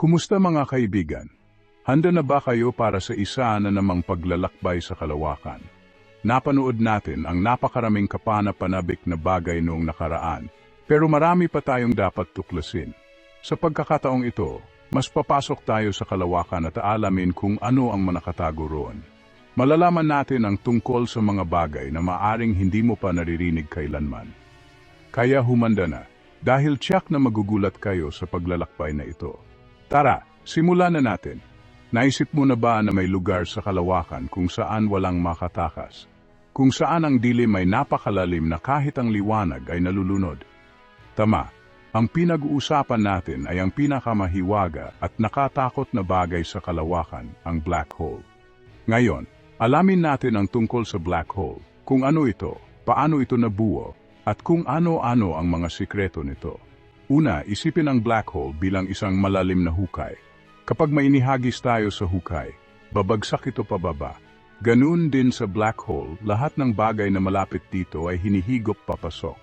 Kumusta mga kaibigan? Handa na ba kayo para sa isa na namang paglalakbay sa kalawakan? Napanood natin ang napakaraming kapana-panabik na bagay noong nakaraan, pero marami pa tayong dapat tuklasin. Sa pagkakataong ito, mas papasok tayo sa kalawakan at aalamin kung ano ang manakatago roon. Malalaman natin ang tungkol sa mga bagay na maaring hindi mo pa naririnig kailanman. Kaya humanda na, dahil tiyak na magugulat kayo sa paglalakbay na ito. Tara, simulan na natin. Naisip mo na ba na may lugar sa kalawakan kung saan walang makatakas? Kung saan ang dilim ay napakalalim na kahit ang liwanag ay nalulunod? Tama, ang pinag-uusapan natin ay ang pinakamahiwaga at nakatakot na bagay sa kalawakan, ang black hole. Ngayon, alamin natin ang tungkol sa black hole, kung ano ito, paano ito nabuo, at kung ano-ano ang mga sikreto nito. Una, isipin ang black hole bilang isang malalim na hukay. Kapag mainihagis tayo sa hukay, babagsak ito pababa. Ganoon din sa black hole, lahat ng bagay na malapit dito ay hinihigop papasok.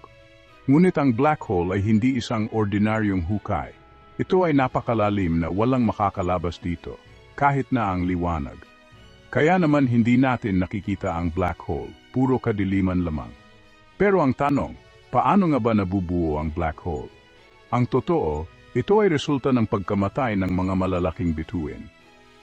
Ngunit ang black hole ay hindi isang ordinaryong hukay. Ito ay napakalalim na walang makakalabas dito, kahit na ang liwanag. Kaya naman hindi natin nakikita ang black hole, puro kadiliman lamang. Pero ang tanong, paano nga ba nabubuo ang black hole? Ang totoo, ito ay resulta ng pagkamatay ng mga malalaking bituin.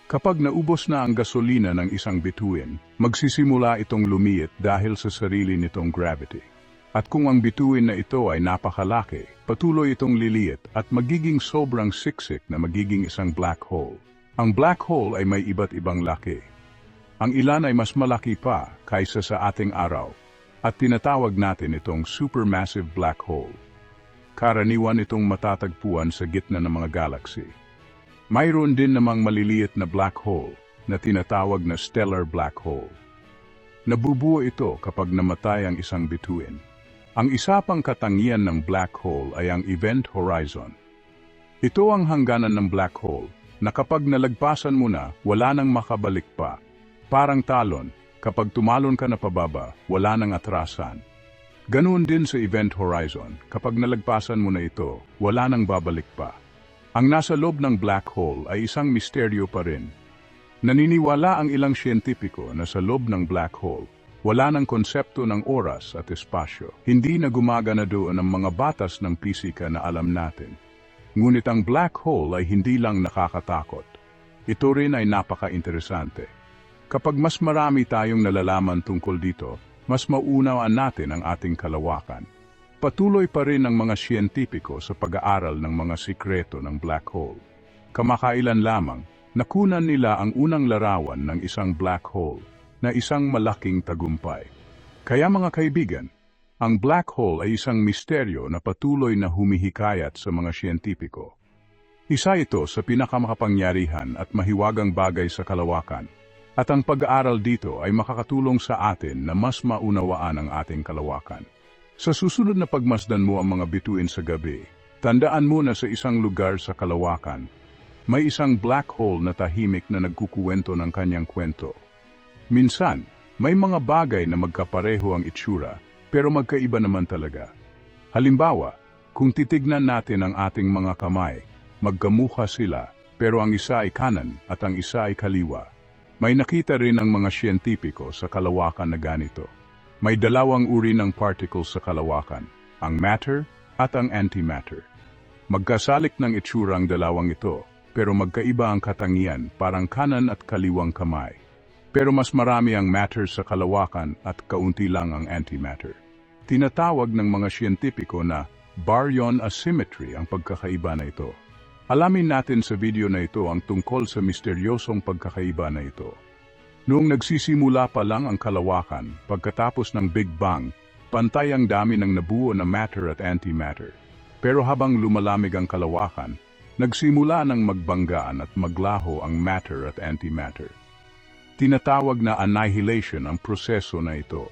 Kapag naubos na ang gasolina ng isang bituin, magsisimula itong lumiit dahil sa sarili nitong gravity. At kung ang bituin na ito ay napakalaki, patuloy itong liliit at magiging sobrang siksik na magiging isang black hole. Ang black hole ay may iba't ibang laki. Ang ilan ay mas malaki pa kaysa sa ating araw at tinatawag natin itong supermassive black hole. Karaniwan itong matatagpuan sa gitna ng mga galaxy. Mayroon din namang maliliit na black hole na tinatawag na stellar black hole. Nabubuo ito kapag namatay ang isang bituin. Ang isa pang katangian ng black hole ay ang event horizon. Ito ang hangganan ng black hole na kapag nalagpasan mo na, wala nang makabalik pa. Parang talon, kapag tumalon ka na pababa, wala nang atrasan. Ganoon din sa event horizon, kapag nalagpasan mo na ito, wala nang babalik pa. Ang nasa loob ng black hole ay isang misteryo pa rin. Naniniwala ang ilang siyentipiko na sa loob ng black hole, wala ng konsepto ng oras at espasyo. Hindi na gumagana doon ang mga batas ng pisika na alam natin. Ngunit ang black hole ay hindi lang nakakatakot. Ito rin ay napaka-interesante. Kapag mas marami tayong nalalaman tungkol dito, mas maunawaan natin ang ating kalawakan. Patuloy pa rin ang mga siyentipiko sa pag-aaral ng mga sikreto ng black hole. Kamakailan lamang, nakunan nila ang unang larawan ng isang black hole na isang malaking tagumpay. Kaya mga kaibigan, ang black hole ay isang misteryo na patuloy na humihikayat sa mga siyentipiko. Isa ito sa pinakamakapangyarihan at mahiwagang bagay sa kalawakan, at ang pag-aaral dito ay makakatulong sa atin na mas maunawaan ang ating kalawakan. Sa susunod na pagmasdan mo ang mga bituin sa gabi, tandaan mo na sa isang lugar sa kalawakan, may isang black hole na tahimik na nagkukuwento ng kanyang kwento. Minsan, may mga bagay na magkapareho ang itsura, pero magkaiba naman talaga. Halimbawa, kung titignan natin ang ating mga kamay, magkamukha sila, pero ang isa ay kanan at ang isa ay kaliwa. May nakita rin ang mga siyentipiko sa kalawakan na ganito. May dalawang uri ng particles sa kalawakan, ang matter at ang antimatter. Magkasalik ng itsura ang dalawang ito, pero magkaiba ang katangian parang kanan at kaliwang kamay. Pero mas marami ang matter sa kalawakan at kaunti lang ang antimatter. Tinatawag ng mga siyentipiko na baryon asymmetry ang pagkakaiba na ito. Alamin natin sa video na ito ang tungkol sa misteryosong pagkakaiba na ito. Noong nagsisimula pa lang ang kalawakan, pagkatapos ng Big Bang, pantay ang dami ng nabuo na matter at antimatter. Pero habang lumalamig ang kalawakan, nagsimula ng magbanggaan at maglaho ang matter at antimatter. Tinatawag na annihilation ang proseso na ito.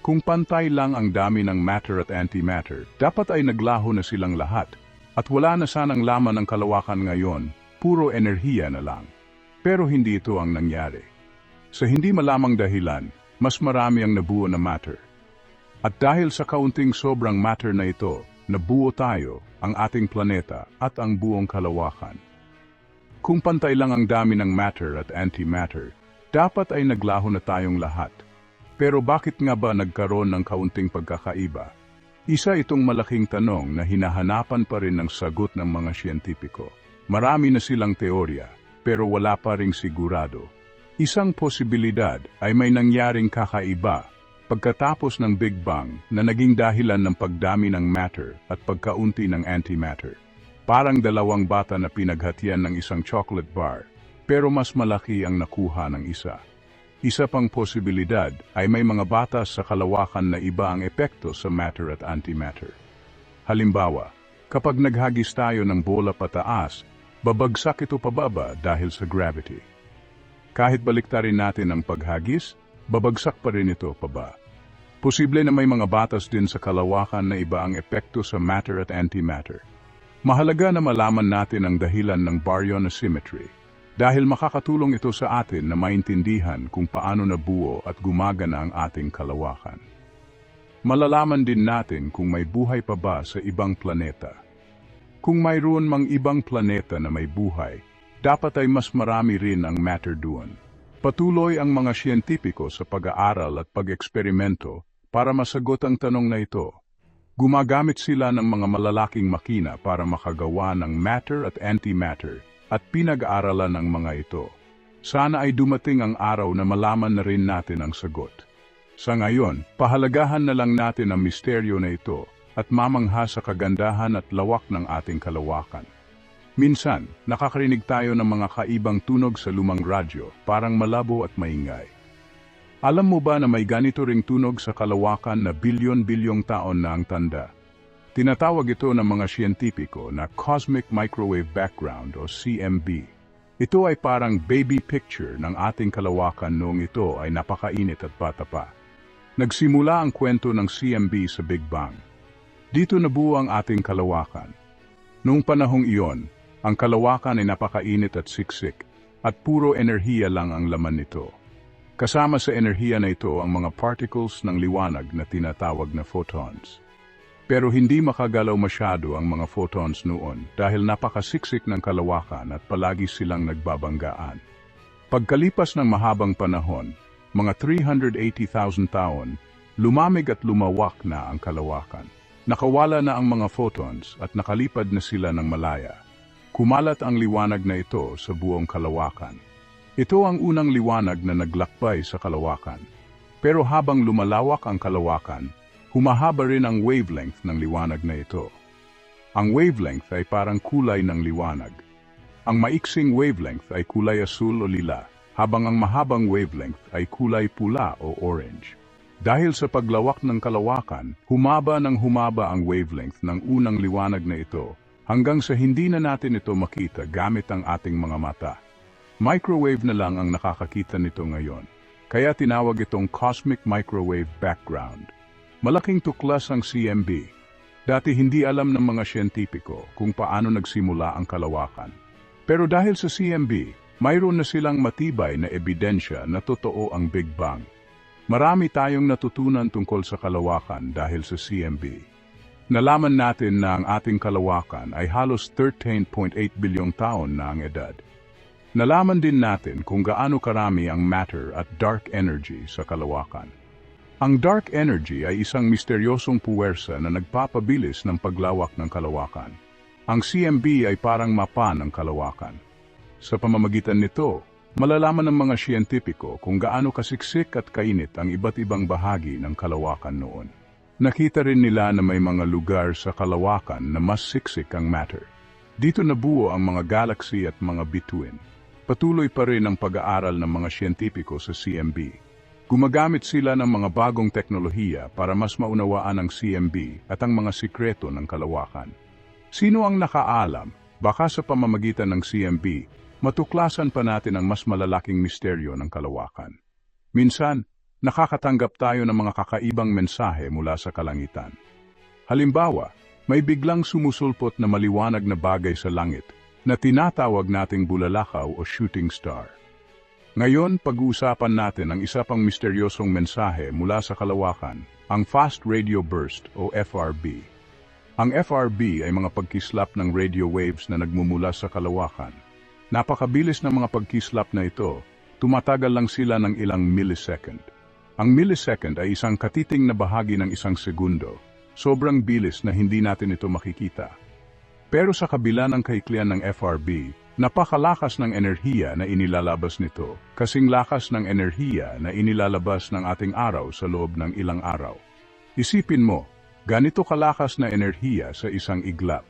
Kung pantay lang ang dami ng matter at antimatter, dapat ay naglaho na silang lahat at wala na sanang laman ang kalawakan ngayon, puro enerhiya na lang. Pero hindi ito ang nangyari. Sa hindi malamang dahilan, mas marami ang nabuo na matter. At dahil sa kaunting sobrang matter na ito, nabuo tayo, ang ating planeta at ang buong kalawakan. Kung pantay lang ang dami ng matter at antimatter, dapat ay naglaho na tayong lahat. Pero bakit nga ba nagkaroon ng kaunting pagkakaiba? Isa itong malaking tanong na hinahanapan pa rin ng sagot ng mga siyentipiko. Marami na silang teorya, pero wala pa ring sigurado. Isang posibilidad ay may nangyaring kakaiba pagkatapos ng Big Bang na naging dahilan ng pagdami ng matter at pagkaunti ng antimatter. Parang dalawang bata na pinaghatian ng isang chocolate bar, pero mas malaki ang nakuha ng isa. Isa pang posibilidad ay may mga batas sa kalawakan na iba ang epekto sa matter at antimatter. Halimbawa, kapag naghagis tayo ng bola pataas, babagsak ito pababa dahil sa gravity. Kahit baliktarin natin ang paghagis, babagsak pa rin ito paba. Posible na may mga batas din sa kalawakan na iba ang epekto sa matter at antimatter. Mahalaga na malaman natin ang dahilan ng baryon asymmetry dahil makakatulong ito sa atin na maintindihan kung paano nabuo at gumagana ang ating kalawakan. Malalaman din natin kung may buhay pa ba sa ibang planeta. Kung mayroon mang ibang planeta na may buhay, dapat ay mas marami rin ang matter doon. Patuloy ang mga siyentipiko sa pag-aaral at pag-eksperimento para masagot ang tanong na ito. Gumagamit sila ng mga malalaking makina para makagawa ng matter at antimatter at pinag-aaralan ang mga ito. Sana ay dumating ang araw na malaman na rin natin ang sagot. Sa ngayon, pahalagahan na lang natin ang misteryo na ito at mamangha sa kagandahan at lawak ng ating kalawakan. Minsan, nakakarinig tayo ng mga kaibang tunog sa lumang radyo, parang malabo at maingay. Alam mo ba na may ganito ring tunog sa kalawakan na bilyon-bilyong taon na ang tanda? Tinatawag ito ng mga siyentipiko na Cosmic Microwave Background o CMB. Ito ay parang baby picture ng ating kalawakan noong ito ay napakainit at bata pa. Nagsimula ang kwento ng CMB sa Big Bang. Dito nabuo ang ating kalawakan. Noong panahong iyon, ang kalawakan ay napakainit at siksik, at puro enerhiya lang ang laman nito. Kasama sa enerhiya na ito ang mga particles ng liwanag na tinatawag na photons. Pero hindi makagalaw masyado ang mga photons noon dahil napakasiksik ng kalawakan at palagi silang nagbabanggaan. Pagkalipas ng mahabang panahon, mga 380,000 taon, lumamig at lumawak na ang kalawakan. Nakawala na ang mga photons at nakalipad na sila ng malaya. Kumalat ang liwanag na ito sa buong kalawakan. Ito ang unang liwanag na naglakbay sa kalawakan. Pero habang lumalawak ang kalawakan, humahaba rin ang wavelength ng liwanag na ito. Ang wavelength ay parang kulay ng liwanag. Ang maiksing wavelength ay kulay asul o lila, habang ang mahabang wavelength ay kulay pula o orange. Dahil sa paglawak ng kalawakan, humaba ng humaba ang wavelength ng unang liwanag na ito hanggang sa hindi na natin ito makita gamit ang ating mga mata. Microwave na lang ang nakakakita nito ngayon, kaya tinawag itong Cosmic Microwave Background. Malaking tuklas ang CMB. Dati hindi alam ng mga siyentipiko kung paano nagsimula ang kalawakan. Pero dahil sa CMB, mayroon na silang matibay na ebidensya na totoo ang Big Bang. Marami tayong natutunan tungkol sa kalawakan dahil sa CMB. Nalaman natin na ang ating kalawakan ay halos 13.8 bilyong taon na ang edad. Nalaman din natin kung gaano karami ang matter at dark energy sa kalawakan. Ang dark energy ay isang misteryosong puwersa na nagpapabilis ng paglawak ng kalawakan. Ang CMB ay parang mapa ng kalawakan. Sa pamamagitan nito, malalaman ng mga siyentipiko kung gaano kasiksik at kainit ang iba't ibang bahagi ng kalawakan noon. Nakita rin nila na may mga lugar sa kalawakan na mas siksik ang matter. Dito nabuo ang mga galaxy at mga bituin. Patuloy pa rin ang pag-aaral ng mga siyentipiko sa CMB. Gumagamit sila ng mga bagong teknolohiya para mas maunawaan ang CMB at ang mga sikreto ng kalawakan. Sino ang nakaalam? Baka sa pamamagitan ng CMB, matuklasan pa natin ang mas malalaking misteryo ng kalawakan. Minsan, nakakatanggap tayo ng mga kakaibang mensahe mula sa kalangitan. Halimbawa, may biglang sumusulpot na maliwanag na bagay sa langit na tinatawag nating bulalakaw o shooting star. Ngayon, pag-uusapan natin ang isa pang misteryosong mensahe mula sa kalawakan, ang Fast Radio Burst o FRB. Ang FRB ay mga pagkislap ng radio waves na nagmumula sa kalawakan. Napakabilis ng mga pagkislap na ito, tumatagal lang sila ng ilang millisecond. Ang millisecond ay isang katiting na bahagi ng isang segundo. Sobrang bilis na hindi natin ito makikita. Pero sa kabila ng kaiklian ng FRB, napakalakas ng enerhiya na inilalabas nito, kasing lakas ng enerhiya na inilalabas ng ating araw sa loob ng ilang araw. Isipin mo, ganito kalakas na enerhiya sa isang iglap.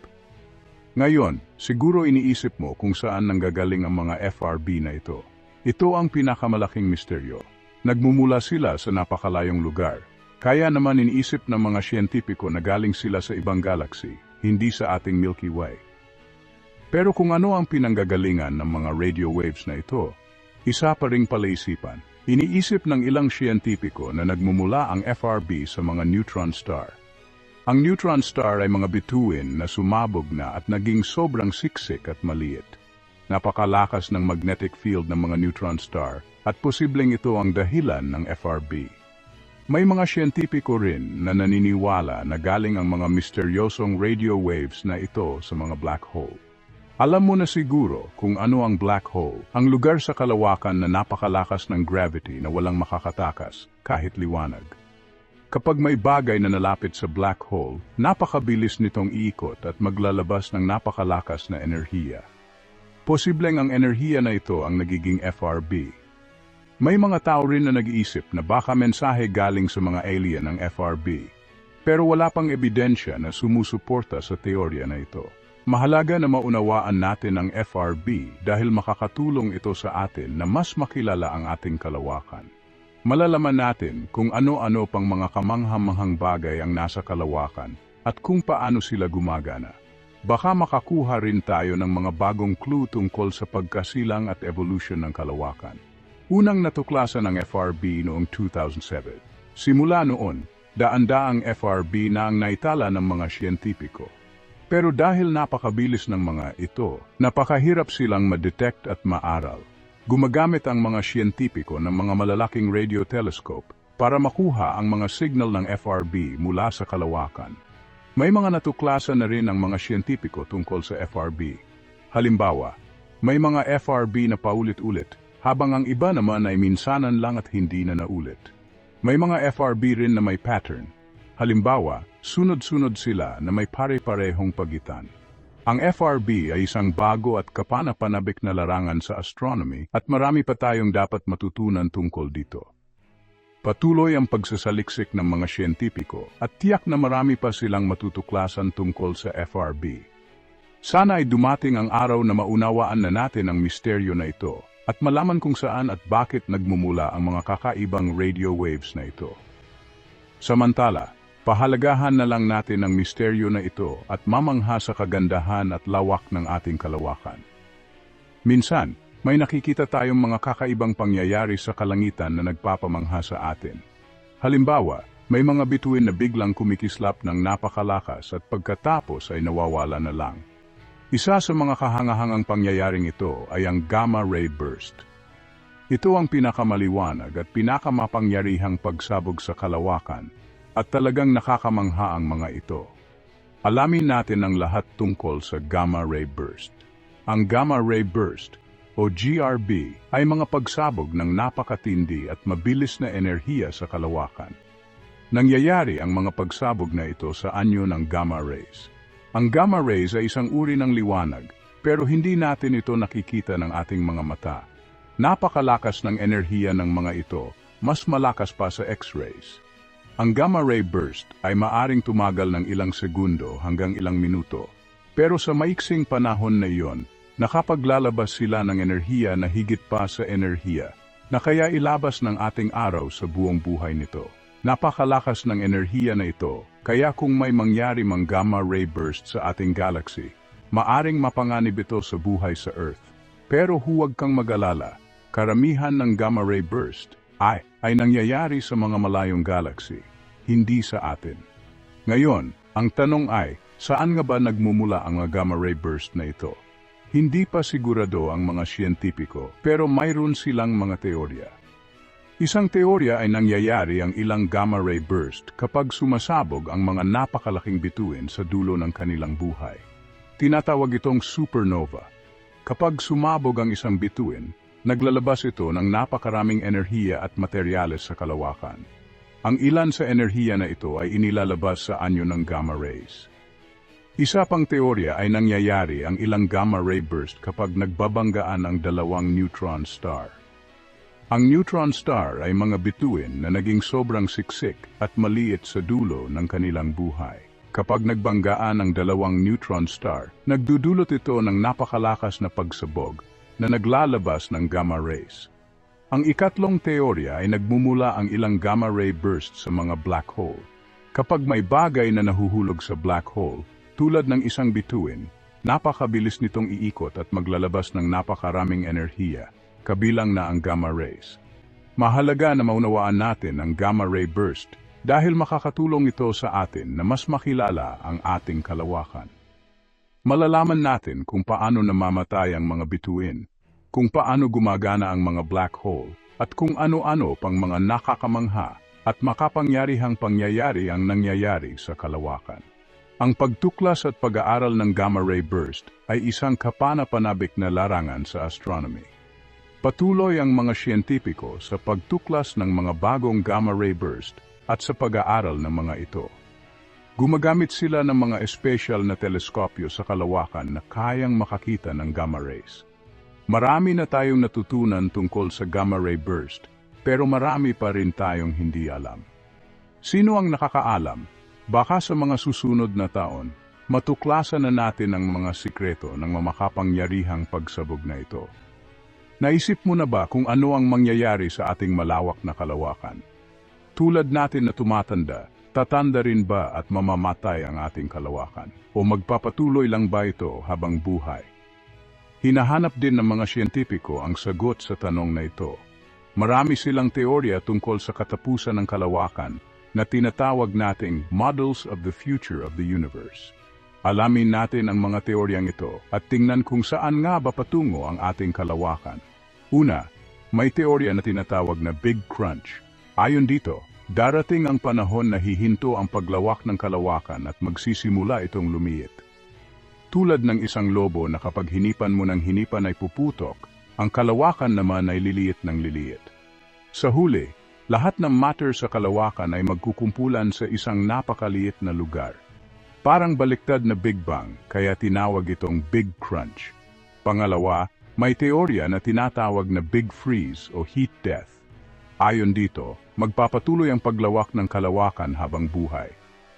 Ngayon, siguro iniisip mo kung saan nanggagaling ang mga FRB na ito. Ito ang pinakamalaking misteryo. Nagmumula sila sa napakalayong lugar. Kaya naman iniisip ng mga siyentipiko na galing sila sa ibang galaxy, hindi sa ating Milky Way. Pero kung ano ang pinanggagalingan ng mga radio waves na ito, isa pa ring palaisipan. Iniisip ng ilang siyentipiko na nagmumula ang FRB sa mga neutron star. Ang neutron star ay mga bituin na sumabog na at naging sobrang siksik at maliit. Napakalakas ng magnetic field ng mga neutron star at posibleng ito ang dahilan ng FRB. May mga siyentipiko rin na naniniwala na galing ang mga misteryosong radio waves na ito sa mga black hole. Alam mo na siguro kung ano ang black hole, ang lugar sa kalawakan na napakalakas ng gravity na walang makakatakas kahit liwanag. Kapag may bagay na nalapit sa black hole, napakabilis nitong iikot at maglalabas ng napakalakas na enerhiya. Posibleng ang enerhiya na ito ang nagiging FRB. May mga tao rin na nag-iisip na baka mensahe galing sa mga alien ng FRB. Pero wala pang ebidensya na sumusuporta sa teorya na ito. Mahalaga na maunawaan natin ang FRB dahil makakatulong ito sa atin na mas makilala ang ating kalawakan. Malalaman natin kung ano-ano pang mga kamanghamanghang bagay ang nasa kalawakan at kung paano sila gumagana. Baka makakuha rin tayo ng mga bagong clue tungkol sa pagkasilang at evolution ng kalawakan. Unang natuklasan ng FRB noong 2007. Simula noon, daan-daang FRB na ang naitala ng mga siyentipiko. Pero dahil napakabilis ng mga ito, napakahirap silang ma-detect at maaral. Gumagamit ang mga siyentipiko ng mga malalaking radio telescope para makuha ang mga signal ng FRB mula sa kalawakan. May mga natuklasan na rin ang mga siyentipiko tungkol sa FRB. Halimbawa, may mga FRB na paulit-ulit, habang ang iba naman ay minsanan lang at hindi na naulit. May mga FRB rin na may pattern. Halimbawa, sunod-sunod sila na may pare-parehong pagitan. Ang FRB ay isang bago at kapanapanabik na larangan sa astronomy at marami pa tayong dapat matutunan tungkol dito. Patuloy ang pagsasaliksik ng mga siyentipiko at tiyak na marami pa silang matutuklasan tungkol sa FRB. Sana ay dumating ang araw na maunawaan na natin ang misteryo na ito at malaman kung saan at bakit nagmumula ang mga kakaibang radio waves na ito. Samantala, pahalagahan na lang natin ang misteryo na ito at mamangha sa kagandahan at lawak ng ating kalawakan. Minsan, may nakikita tayong mga kakaibang pangyayari sa kalangitan na nagpapamangha sa atin. Halimbawa, may mga bituin na biglang kumikislap ng napakalakas at pagkatapos ay nawawala na lang. Isa sa mga kahangahangang pangyayaring ito ay ang gamma ray burst. Ito ang pinakamaliwanag at pinakamapangyarihang pagsabog sa kalawakan at talagang nakakamangha ang mga ito. Alamin natin ang lahat tungkol sa gamma ray burst. Ang gamma ray burst o GRB ay mga pagsabog ng napakatindi at mabilis na enerhiya sa kalawakan. Nangyayari ang mga pagsabog na ito sa anyo ng gamma rays. Ang gamma rays ay isang uri ng liwanag, pero hindi natin ito nakikita ng ating mga mata. Napakalakas ng enerhiya ng mga ito, mas malakas pa sa X-rays. Ang gamma ray burst ay maaring tumagal ng ilang segundo hanggang ilang minuto, pero sa maiksing panahon na iyon, nakapaglalabas sila ng enerhiya na higit pa sa enerhiya, na kaya ilabas ng ating araw sa buong buhay nito. Napakalakas ng enerhiya na ito, kaya kung may mangyari mang gamma ray burst sa ating galaxy, maaring mapanganib ito sa buhay sa Earth. Pero huwag kang mag-alala, karamihan ng gamma ray burst ay, ay nangyayari sa mga malayong galaxy, hindi sa atin. Ngayon, ang tanong ay, saan nga ba nagmumula ang gamma ray burst na ito? Hindi pa sigurado ang mga siyentipiko, pero mayroon silang mga teorya. Isang teorya ay nangyayari ang ilang gamma ray burst kapag sumasabog ang mga napakalaking bituin sa dulo ng kanilang buhay. Tinatawag itong supernova. Kapag sumabog ang isang bituin, naglalabas ito ng napakaraming enerhiya at materyales sa kalawakan. Ang ilan sa enerhiya na ito ay inilalabas sa anyo ng gamma rays. Isa pang teorya ay nangyayari ang ilang gamma ray burst kapag nagbabanggaan ang dalawang neutron star. Ang neutron star ay mga bituin na naging sobrang siksik at maliit sa dulo ng kanilang buhay. Kapag nagbanggaan ang dalawang neutron star, nagdudulot ito ng napakalakas na pagsabog na naglalabas ng gamma rays. Ang ikatlong teorya ay nagmumula ang ilang gamma ray burst sa mga black hole. Kapag may bagay na nahuhulog sa black hole, tulad ng isang bituin, napakabilis nitong iikot at maglalabas ng napakaraming enerhiya, kabilang na ang gamma rays. Mahalaga na maunawaan natin ang gamma ray burst dahil makakatulong ito sa atin na mas makilala ang ating kalawakan. Malalaman natin kung paano namamatay ang mga bituin, kung paano gumagana ang mga black hole, at kung ano-ano pang mga nakakamangha at makapangyarihang pangyayari ang nangyayari sa kalawakan. Ang pagtuklas at pag-aaral ng gamma ray burst ay isang kapanapanabik na larangan sa astronomy. Patuloy ang mga siyentipiko sa pagtuklas ng mga bagong gamma ray burst at sa pag-aaral ng mga ito. Gumagamit sila ng mga espesyal na teleskopyo sa kalawakan na kayang makakita ng gamma rays. Marami na tayong natutunan tungkol sa gamma ray burst, pero marami pa rin tayong hindi alam. Sino ang nakakaalam? Baka sa mga susunod na taon, matuklasan na natin ang mga sikreto ng mamakapangyarihang pagsabog na ito. Naisip mo na ba kung ano ang mangyayari sa ating malawak na kalawakan? Tulad natin na tumatanda, tatanda rin ba at mamamatay ang ating kalawakan? O magpapatuloy lang ba ito habang buhay? Hinahanap din ng mga siyentipiko ang sagot sa tanong na ito. Marami silang teorya tungkol sa katapusan ng kalawakan na tinatawag nating Models of the Future of the Universe. Alamin natin ang mga teoryang ito at tingnan kung saan nga ba patungo ang ating kalawakan. Una, may teorya na tinatawag na Big Crunch. Ayon dito, darating ang panahon na hihinto ang paglawak ng kalawakan at magsisimula itong lumiit. Tulad ng isang lobo na kapag hinipan mo ng hinipan ay puputok, ang kalawakan naman ay liliit ng liliit. Sa huli, lahat ng matter sa kalawakan ay magkukumpulan sa isang napakaliit na lugar. Parang baliktad na Big Bang, kaya tinawag itong Big Crunch. Pangalawa, may teorya na tinatawag na Big Freeze o Heat Death. Ayon dito, magpapatuloy ang paglawak ng kalawakan habang buhay.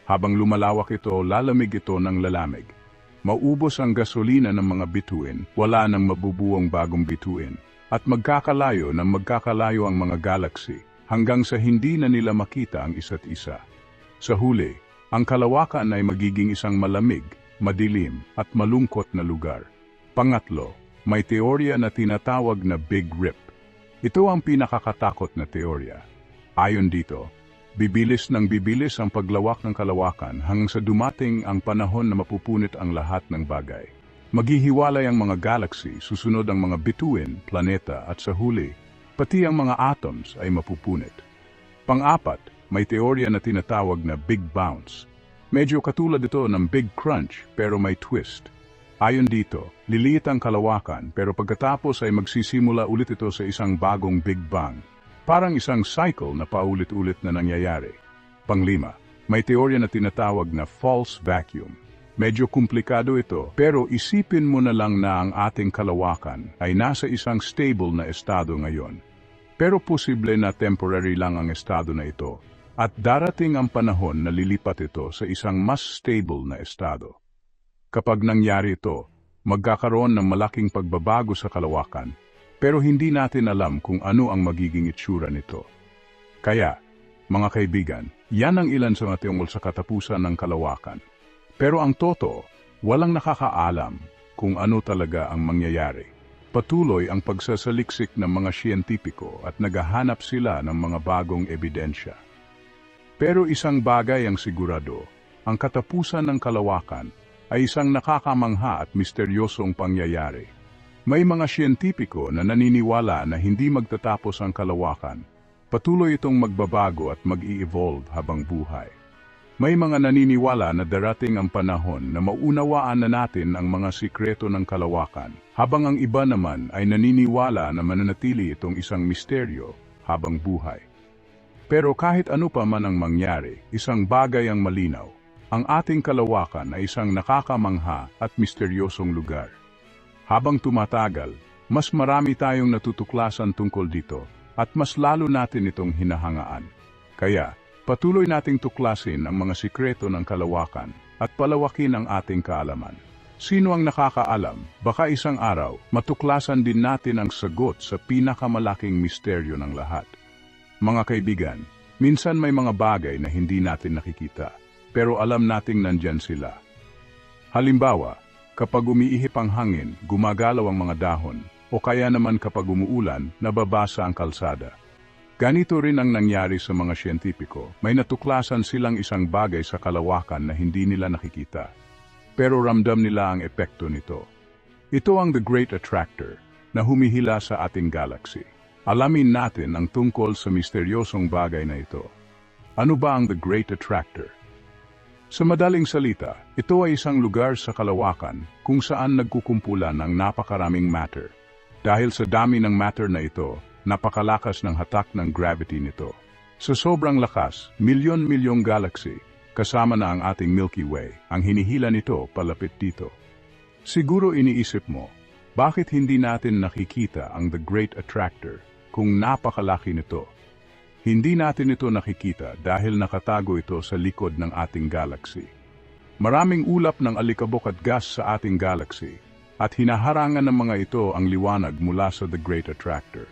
Habang lumalawak ito, lalamig ito ng lalamig. Maubos ang gasolina ng mga bituin, wala nang mabubuong bagong bituin, at magkakalayo ng magkakalayo ang mga galaxy hanggang sa hindi na nila makita ang isa't isa. Sa huli, ang kalawakan ay magiging isang malamig, madilim at malungkot na lugar. Pangatlo, may teorya na tinatawag na Big Rip. Ito ang pinakakatakot na teorya. Ayon dito, Bibilis ng bibilis ang paglawak ng kalawakan hanggang sa dumating ang panahon na mapupunit ang lahat ng bagay. Maghihiwalay ang mga galaxy, susunod ang mga bituin, planeta at sa huli, pati ang mga atoms ay mapupunit. Pang-apat, may teorya na tinatawag na Big Bounce. Medyo katulad ito ng Big Crunch pero may twist. Ayon dito, liliit ang kalawakan pero pagkatapos ay magsisimula ulit ito sa isang bagong Big Bang. Parang isang cycle na paulit-ulit na nangyayari. Panglima, may teorya na tinatawag na false vacuum. Medyo komplikado ito, pero isipin mo na lang na ang ating kalawakan ay nasa isang stable na estado ngayon. Pero posible na temporary lang ang estado na ito, at darating ang panahon na lilipat ito sa isang mas stable na estado. Kapag nangyari ito, magkakaroon ng malaking pagbabago sa kalawakan, pero hindi natin alam kung ano ang magiging itsura nito. Kaya, mga kaibigan, yan ang ilan sa mga tungkol sa katapusan ng kalawakan. Pero ang totoo, walang nakakaalam kung ano talaga ang mangyayari. Patuloy ang pagsasaliksik ng mga siyentipiko at naghahanap sila ng mga bagong ebidensya. Pero isang bagay ang sigurado, ang katapusan ng kalawakan ay isang nakakamangha at misteryosong pangyayari. May mga siyentipiko na naniniwala na hindi magtatapos ang kalawakan. Patuloy itong magbabago at mag-i-evolve habang buhay. May mga naniniwala na darating ang panahon na maunawaan na natin ang mga sikreto ng kalawakan, habang ang iba naman ay naniniwala na mananatili itong isang misteryo habang buhay. Pero kahit ano pa man ang mangyari, isang bagay ang malinaw. Ang ating kalawakan ay isang nakakamangha at misteryosong lugar. Habang tumatagal, mas marami tayong natutuklasan tungkol dito at mas lalo natin itong hinahangaan. Kaya, patuloy nating tuklasin ang mga sikreto ng kalawakan at palawakin ang ating kaalaman. Sino ang nakakaalam? Baka isang araw, matuklasan din natin ang sagot sa pinakamalaking misteryo ng lahat. Mga kaibigan, minsan may mga bagay na hindi natin nakikita, pero alam nating nandyan sila. Halimbawa, kapag umiihip ang hangin, gumagalaw ang mga dahon, o kaya naman kapag umuulan, nababasa ang kalsada. Ganito rin ang nangyari sa mga siyentipiko. May natuklasan silang isang bagay sa kalawakan na hindi nila nakikita. Pero ramdam nila ang epekto nito. Ito ang The Great Attractor na humihila sa ating galaxy. Alamin natin ang tungkol sa misteryosong bagay na ito. Ano ba ang The Great Attractor? Sa madaling salita, ito ay isang lugar sa kalawakan kung saan nagkukumpulan ng napakaraming matter. Dahil sa dami ng matter na ito, napakalakas ng hatak ng gravity nito. Sa sobrang lakas, milyon-milyong galaxy, kasama na ang ating Milky Way, ang hinihila nito palapit dito. Siguro iniisip mo, bakit hindi natin nakikita ang The Great Attractor kung napakalaki nito? Hindi natin ito nakikita dahil nakatago ito sa likod ng ating galaxy. Maraming ulap ng alikabok at gas sa ating galaxy at hinaharangan ng mga ito ang liwanag mula sa The Great Attractor.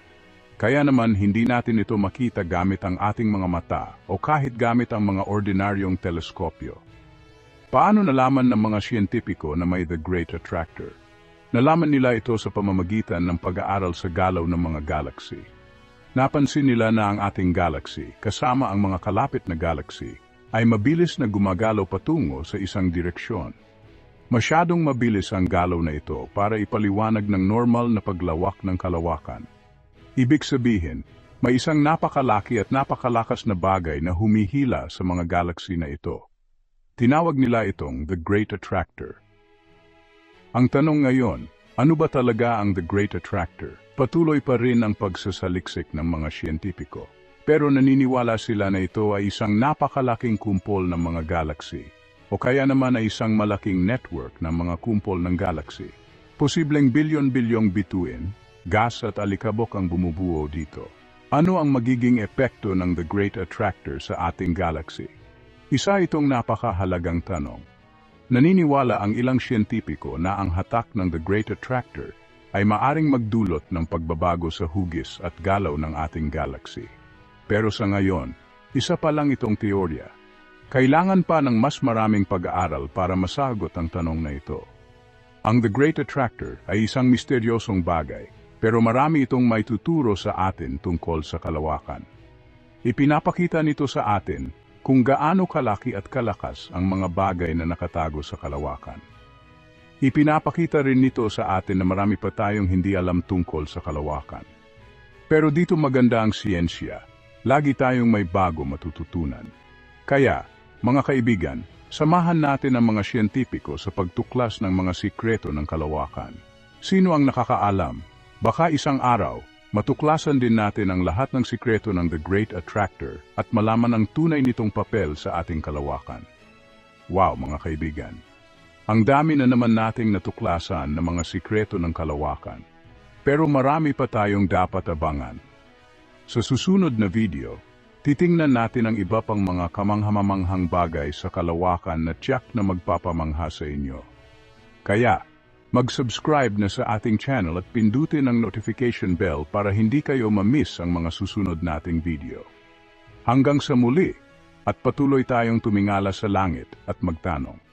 Kaya naman hindi natin ito makita gamit ang ating mga mata o kahit gamit ang mga ordinaryong teleskopyo. Paano nalaman ng mga siyentipiko na may The Great Attractor? Nalaman nila ito sa pamamagitan ng pag-aaral sa galaw ng mga galaxy. Napansin nila na ang ating galaxy, kasama ang mga kalapit na galaxy, ay mabilis na gumagalaw patungo sa isang direksyon. Masyadong mabilis ang galaw na ito para ipaliwanag ng normal na paglawak ng kalawakan. Ibig sabihin, may isang napakalaki at napakalakas na bagay na humihila sa mga galaxy na ito. Tinawag nila itong The Great Attractor. Ang tanong ngayon, ano ba talaga ang The Great Attractor? Patuloy pa rin ang pagsasaliksik ng mga siyentipiko. Pero naniniwala sila na ito ay isang napakalaking kumpol ng mga galaxy o kaya naman ay isang malaking network ng mga kumpol ng galaxy. Posibleng bilyon-bilyong bituin, gas at alikabok ang bumubuo dito. Ano ang magiging epekto ng The Great Attractor sa ating galaxy? Isa itong napakahalagang tanong. Naniniwala ang ilang siyentipiko na ang hatak ng The Great Attractor ay maaring magdulot ng pagbabago sa hugis at galaw ng ating galaxy. Pero sa ngayon, isa pa lang itong teorya. Kailangan pa ng mas maraming pag-aaral para masagot ang tanong na ito. Ang The Great Attractor ay isang misteryosong bagay, pero marami itong may tuturo sa atin tungkol sa kalawakan. Ipinapakita nito sa atin kung gaano kalaki at kalakas ang mga bagay na nakatago sa kalawakan. Ipinapakita rin nito sa atin na marami pa tayong hindi alam tungkol sa kalawakan. Pero dito maganda ang siyensya, lagi tayong may bago matututunan. Kaya, mga kaibigan, samahan natin ang mga siyentipiko sa pagtuklas ng mga sikreto ng kalawakan. Sino ang nakakaalam? Baka isang araw, matuklasan din natin ang lahat ng sikreto ng The Great Attractor at malaman ang tunay nitong papel sa ating kalawakan. Wow, mga kaibigan! Ang dami na naman nating natuklasan ng mga sikreto ng kalawakan. Pero marami pa tayong dapat abangan. Sa susunod na video, titingnan natin ang iba pang mga kamanghamanghang bagay sa kalawakan na tiyak na magpapamangha sa inyo. Kaya, mag-subscribe na sa ating channel at pindutin ang notification bell para hindi kayo mamiss ang mga susunod nating video. Hanggang sa muli, at patuloy tayong tumingala sa langit at magtanong.